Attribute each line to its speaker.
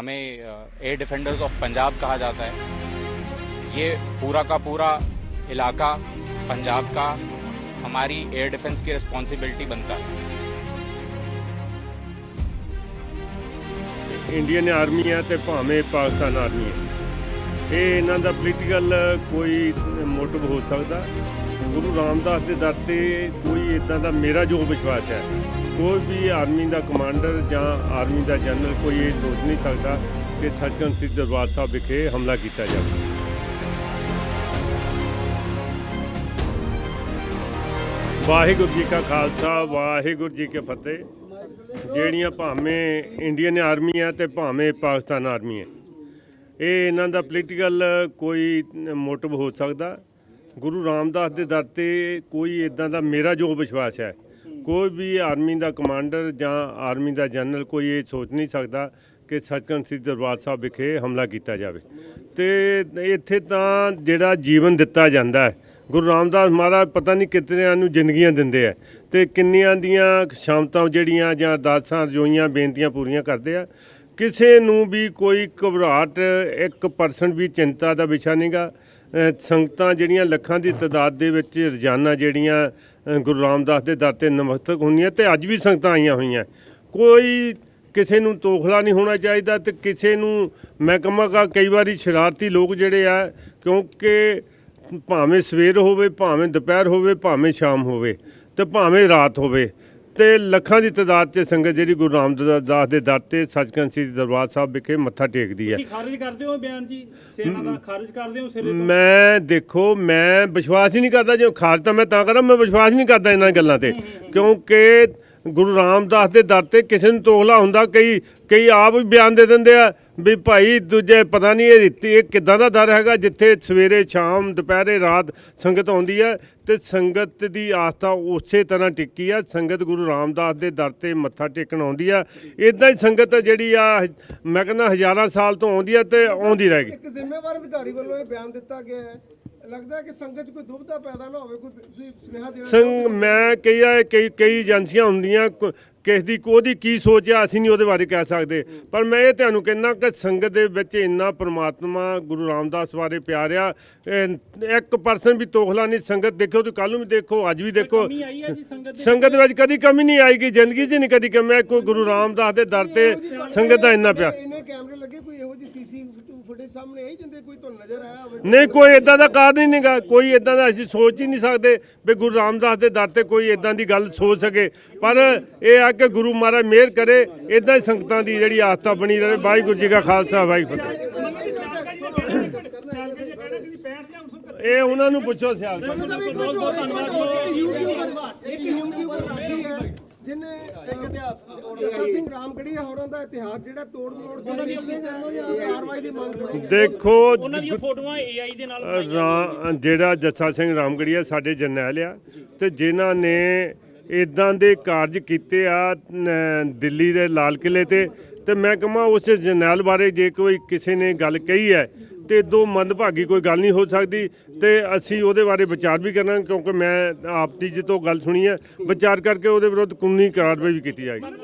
Speaker 1: Air defenders of Punjab कहा जाता है ये पूरा का पूरा इलाका पंजाब का हमारी एयर डिफेंस की रिस्पॉन्सिबिलिटी बनता है
Speaker 2: ਇੰਡੀਅਨ ਆਰਮੀ ਹੈ ਤੇ ਭਾਵੇਂ ਪਾਕਿਸਤਾਨ ਆਰਮੀ ਹੈ ਇਹ ਇਹਨਾਂ ਦਾ ਪੋਲੀਟੀਕਲ ਕੋਈ ਮੋਟਿਵ ਹੋ ਸਕਦਾ ਗੁਰੂ ਰਾਮਦਾਸ ਦੇ ਦਰ ਤੇ ਕੋਈ ਇਦਾਂ ਦਾ ਮੇਰਾ ਜੋ ਵਿਸ਼ਵਾਸ ਹੈ ਕੋਈ ਵੀ ਆਰਮੀ ਦਾ ਕਮਾਂਡਰ ਜਾਂ ਆਰਮੀ ਦਾ ਜਨਰਲ ਕੋਈ ਇਹ ਸੋਚ ਨਹੀਂ ਸਕਦਾ ਕਿ ਸੱਚਖੰਡ ਸ੍ਰੀ ਦਰਬਾਰ ਸਾਹਿਬ ਵਿਖੇ ਹਮਲਾ ਕੀਤਾ ਜਾਵੇ। ਵਾਹਿਗੁਰੂ ਜੀ ਕਾ ਖਾਲਸਾ, ਵਾਹਿਗੁਰੂ ਜੀ ਕੀ ਫਤਿਹ। ਜਿਹੜੀਆਂ ਭਾਵੇਂ ਇੰਡੀਅਨ ਆਰਮੀ ਹੈ ਤੇ ਭਾਵੇਂ ਪਾਕਿਸਤਾਨ ਆਰਮੀ ਹੈ। ਇਹ ਇਹਨਾਂ ਦਾ ਪੋਲੀਟੀਕਲ ਕੋਈ ਮੋਟਿਵ ਹੋ ਸਕਦਾ। ਗੁਰੂ ਰਾਮਦਾਸ ਦੇ ਦਰ ਤੇ ਕੋਈ ਇਦਾਂ ਦਾ ਮੇਰਾ ਜੋ ਵਿਸ਼ਵਾਸ ਹੈ ਕੋਈ ਵੀ ਆਰਮੀ ਦਾ ਕਮਾਂਡਰ ਜਾਂ ਆਰਮੀ ਦਾ ਜਨਰਲ ਕੋਈ ਇਹ ਸੋਚ ਨਹੀਂ ਸਕਦਾ ਕਿ ਸੱਚਖੰਡ ਸ੍ਰੀ ਦਰਬਾਰ ਸਾਹਿਬ ਵਿਖੇ ਹਮਲਾ ਕੀਤਾ ਜਾਵੇ। ਤੇ ਇੱਥੇ ਤਾਂ ਜਿਹੜਾ ਜੀਵਨ ਦਿੱਤਾ ਜਾਂਦਾ ਹੈ, ਗੁਰੂ ਰਾਮਦਾਸ ਮਹਾਰਾਜ ਪਤਾ ਨਹੀਂ ਕਿਤਨਿਆਂ ਨੂੰ ਜ਼ਿੰਦਗੀਆਂ ਦਿੰਦੇ ਆ ਤੇ ਕਿੰਨੀਆਂ ਦੀਆਂ ਸ਼ਾਮਤਾਂ ਜਿਹੜੀਆਂ ਜਾਂ ਅਰਦਾਸਾਂ ਰਜੋਈਆਂ ਬੇਨਤੀਆਂ ਪੂਰੀਆਂ ਕਰਦੇ ਆ। ਕਿਸੇ ਨੂੰ ਵੀ ਕੋਈ ਘਬਰਾਹਟ 1% ਵੀ ਚਿੰਤਾ ਦਾ ਵਿਸ਼ਾ ਨਹੀਂਗਾ ਅ, ਸੰਗਤਾਂ ਜਿਹੜੀਆਂ ਲੱਖਾਂ ਦੀ ਤਾਦਾਦ ਦੇ ਵਿੱਚ ਰੋਜ਼ਾਨਾ ਜਿਹੜੀਆਂ ਗੁਰੂ ਰਾਮਦਾਸ ਦੇ ਦਰ ਤੇ ਨਮਸਤਕ ਹੁੰਦੀਆਂ ਤੇ ਅੱਜ ਵੀ ਸੰਗਤਾਂ ਆਈਆਂ ਹੋਈਆਂ। ਕੋਈ ਕਿਸੇ ਨੂੰ ਤੋਖਲਾ ਨਹੀਂ ਹੋਣਾ ਚਾਹੀਦਾ ਤੇ ਕਿਸੇ ਨੂੰ ਮੈਂ ਕਹਾਂਗਾ ਕਈ ਵਾਰੀ ਸ਼ਰਾਰਤੀ ਲੋਕ ਜਿਹੜੇ ਆ ਕਿਉਂਕਿ ਭਾਵੇਂ ਸਵੇਰ ਹੋਵੇ ਭਾਵੇਂ ਦੁਪਹਿਰ ਹੋਵੇ ਭਾਵੇਂ ਸ਼ਾਮ ਹੋਵੇ ਤੇ ਭਾਵੇਂ ਰਾਤ ਹੋਵੇ ਤੇ ਲੱਖਾਂ ਦੀ ਤਾਦਾਦ 'ਚ ਸੰਗਤ ਜਿਹੜੀ ਗੁਰੂ ਰਾਮਦਾਸ ਦੇ ਦਰ ਤੇ ਸੱਚਖੰਡ ਸ੍ਰੀ ਦਰਬਾਰ ਸਾਹਿਬ ਵਿਖੇ ਮੱਥਾ ਟੇਕਦੀ ਹੈ।
Speaker 3: ਤੁਸੀਂ ਖਾਰਜ ਕਰਦੇ ਹੋ ਬਿਆਨ ਜੀ? ਸੇਨਾ ਦਾ ਖਾਰਜ ਕਰਦੇ ਹੋ ਸਿਰੇ ਤੋਂ?
Speaker 2: ਮੈਂ ਦੇਖੋ ਮੈਂ ਵਿਸ਼ਵਾਸ ਹੀ ਨਹੀਂ ਕਰਦਾ ਜੇ ਖਾਰਜ ਤਾਂ ਮੈਂ ਤਾਂ ਕਰਾਂ ਮੈਂ ਵਿਸ਼ਵਾਸ ਨਹੀਂ ਕਰਦਾ ਇਹਨਾਂ ਗੱਲਾਂ ਤੇ। ਕਿਉਂਕਿ ਗੁਰੂ ਰਾਮਦਾਸ ਦੇ ਦਰ ਤੇ ਕਿਸੇ ਨੂੰ ਤੋਖਲਾ ਹੁੰਦਾ, ਕਈ ਕਈ ਆਪ ਵੀ ਬਿਆਨ ਦੇ ਦਿੰਦੇ ਆ ਵੀ ਭਾਈ ਦੂਜੇ ਪਤਾ ਨਹੀਂ ਇਹ ਦਿੱਤੀ ਇਹ ਕਿੱਦਾਂ ਦਾ ਦਰ ਹੈਗਾ, ਜਿੱਥੇ ਸਵੇਰੇ, ਸ਼ਾਮ, ਦੁਪਹਿਰੇ, ਰਾਤ ਸੰਗਤ ਆਉਂਦੀ ਹੈ ਤੇ ਸੰਗਤ ਦੀ ਆਸਥਾ ਉਸੇ ਤਰ੍ਹਾਂ ਟਿੱਕੀ ਆ, ਸੰਗਤ ਗੁਰੂ ਰਾਮਦਾਸ ਦੇ ਦਰ ਤੇ ਮੱਥਾ ਟੇਕਣ ਆਉਂਦੀ ਆ। ਇਦਾਂ ਹੀ ਸੰਗਤ ਜਿਹੜੀ ਆ, ਮੈਂ ਕਹਿੰਦਾ ਹਜ਼ਾਰਾਂ ਸਾਲ ਤੋਂ ਆਉਂਦੀ ਆ ਤੇ ਆਉਂਦੀ ਰਹੇਗੀ
Speaker 4: ਇੱਕ ਜ਼ਿੰਮੇਵਾਰ ਅਧਿਕਾਰੀ ਵੱਲੋਂ ਇਹ ਬਿਆਨ ਦਿੱਤਾ ਗਿਆ ਹੈ। ਲੱਗਦਾ ਹੈ ਕਿ ਸੰਗਤ 'ਚ ਕੋਈ ਦੁਬਿਧਾ ਪੈਦਾ ਨਾ ਹੋਵੇ ਕੋਈ ਤੁਸੀਂ ਸੁਨੇਹਾ ਦੇਣਾ
Speaker 2: ਸੰਗ ਮੈਂ ਕਈ ਆ ਕਈ ਕਈ ਏਜੰਸੀਆਂ ਹੁੰਦੀਆਂ ਕ- ਕਿਸ ਦੀ ਉਹਦੀ ਕੀ ਸੋਚ ਆ ਅਸੀਂ ਨਹੀਂ ਉਹਦੇ ਬਾਰੇ ਕਹਿ ਸਕਦੇ। ਪਰ ਮੈਂ ਇਹ ਤੁਹਾਨੂੰ ਕਹਿੰਦਾ ਕਿ ਸੰਗਤ ਦੇ ਵਿੱਚ ਇੰਨਾ ਪ੍ਰਮਾਤਮਾ ਗੁਰੂ ਰਾਮਦਾਸ ਬਾਰੇ ਪਿਆਰ ਆ ਇਹ ਇੱਕ ਪਰਸਨ ਵੀ ਤੋਖਲਾ ਨਹੀਂ ਸੰਗਤ ਦੇਖੋ ਤੇ ਕੱਲ ਨੂੰ ਵੀ ਦੇਖੋ ਅੱਜ ਵੀ ਦੇਖੋ।
Speaker 3: ਕਮੀ ਆਈ ਹੈ ਜੀ ਸੰਗਤ ਦੇ
Speaker 2: ਸੰਗਤ ਵਿੱਚ? ਕਦੀ ਕਮੀ ਨਹੀਂ ਆਏਗੀ ਜ਼ਿੰਦਗੀ 'ਚ ਨਹੀਂ ਕਦੀ ਕਮੀ ਕੋਈ ਗੁਰੂ ਰਾਮਦਾਸ ਦੇ ਦਰ ਤੇ ਸੰਗਤ ਦਾ ਇੰਨਾ ਪਿਆਰ
Speaker 4: ਇੰਨੇ ਕੈਮਰੇ ਲੱਗੇ ਕੋਈ ਇਹੋ ਜਿਹੀ ਸੀਸੀ ਫੁਟੇਜ ਸਾਹਮਣੇ ਆਈ ਜਿੰਦੇ ਕੋਈ ਤੁਹਾਨੂੰ ਨਜ਼ਰ ਆਇਆ ਹੋਵੇ?
Speaker 2: ਨਹੀਂ ਕੋਈ ਇਦਾਂ ਦਾ ਕਾਰਨ ਹੀ ਨਹੀਂਗਾ। ਕੋਈ ਇਦਾਂ ਦਾ ਅਸੀਂ ਸੋਚ ਹੀ ਨਹੀਂ ਸਕਦੇ ਵੀ ਗੁਰੂ ਰਾਮਦਾਸ ਦੇ ਦਰ ਤੇ ਕੋਈ ਇਦਾਂ ਦੀ ਗੱਲ ਸੋਚ ਸਕੇ। ਪਰ ਇਹ ਆ ਕਿ ਗੁਰੂ ਮਹਾਰਾਜ ਮਿਹਰ ਕਰੇ ਇਦਾਂ ਹੀ ਸੰਗਤਾਂ ਦੀ ਜਿਹੜੀ ਆਸਥਾ ਬਣੀ ਰਹੇ। ਵਾਹਿਗੁਰੂ ਜੀ ਕਾ ਖਾਲਸਾ ਵਾਹਿਗੁਰੂ। ਇਹ ਉਹਨਾਂ ਨੂੰ ਪੁੱਛੋ ਸਿਆਲ।
Speaker 4: ਇੱਕ ਯੂਟਿਊਬਰ ਯੂਟਿਊਬਰ ਹੈ। ਜਿਨੇ ਇੱਕ ਇਤਿਹਾਸ ਜੱਸਾ ਸਿੰਘ ਰਾਮਗੜੀਆ ਹੋਰਾਂ ਦਾ ਇਤਿਹਾਸ ਜਿਹੜਾ ਤੋੜ ਮੋੜ ਕੇ ਕਾਰਵਾਈ ਦੀ ਮੰਗ ਕੀਤੀ
Speaker 2: ਦੇਖੋ
Speaker 3: ਉਹਨਾਂ ਦੀਆਂ ਫੋਟੋਆਂ AI ਦੇ ਨਾਲ
Speaker 2: ਜਿਹੜਾ ਜੱਸਾ ਸਿੰਘ ਰਾਮਗੜੀਆ ਸਾਡੇ ਜਰਨੈਲ ਆ ਤੇ ਜਿਨ੍ਹਾਂ ਨੇ ਇਦਾਂ ਦੇ ਕਾਰਜ ਕੀਤੇ ਆ ਨ- ਦਿੱਲੀ ਦੇ ਲਾਲ ਕਿਲੇ ਤੇ। ਤੇ ਮੈਂ ਕਹਾਂ ਉਸ ਜਰਨੈਲ ਬਾਰੇ ਜੇ ਕੋਈ ਕਿਸੇ ਨੇ ਗੱਲ ਕਹੀ ਹੈ ਤੇ ਦੋ ਮੰਦਭਾਗੀ ਕੋਈ ਗੱਲ ਨਹੀਂ ਹੋ ਸਕਦੀ ਤੇ ਅਸੀਂ ਉਹਦੇ ਬਾਰੇ ਵਿਚਾਰ ਵੀ ਕਰਾਂਗੇ ਕਿਉਂਕਿ ਮੈਂ ਆਪ ਦੀ ਜਿੱਤੋਂ ਗੱਲ ਸੁਣੀ ਹੈ। ਵਿਚਾਰ ਕਰਕੇ ਉਹਦੇ ਵਿਰੁੱਧ ਕਾਨੂੰਨੀ ਕਾਰਵਾਈ ਵੀ ਕੀਤੀ ਜਾਏਗੀ।